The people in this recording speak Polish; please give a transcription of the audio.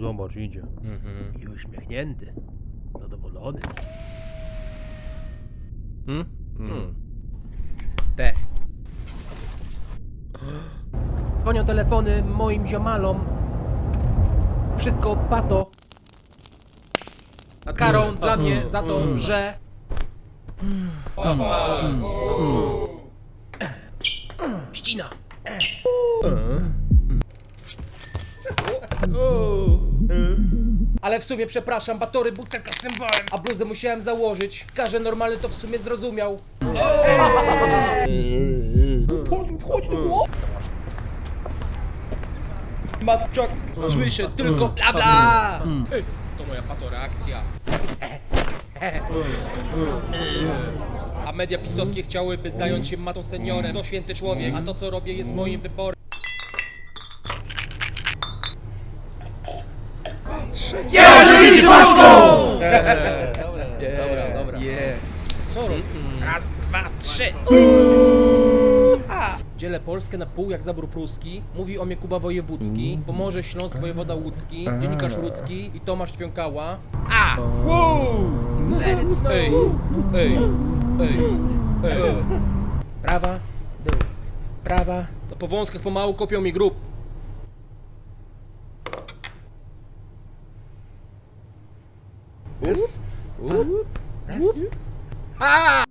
Zobacz, idzie. Mhm. I uśmiechnięty. Zadowolony. Hmm? Mm. Te. Dzwonią telefony moim ziomalom. Wszystko pato. A karą dla mnie za to, że... Ścina! Ale w sumie przepraszam, batory butelka z symbolem, a bluzę musiałem założyć. Każdy normalny to w sumie zrozumiał. Wchodź do głowy! Matczak, słyszę tylko bla bla! Ej, To moja patoreakcja. A media pisowskie chciałyby zająć się matą seniorem. To święty człowiek, a to co robię jest moim wyborem. Dobra, dobra. Co robię? Raz, dwa, trzy. Dzielę Polskę na pół jak zabór pruski. Mówi o mnie Kuba Wojewódzki, Pomorze Śląsk, wojewoda łódzki, dziennikarz ludzki i Tomasz Ćwiąkała. A! Wow! Let it snow! Ej, ej, ej, ej. Prawa, dół, prawa. To po wąskach pomału kopią mi grób. Raz, raz. A!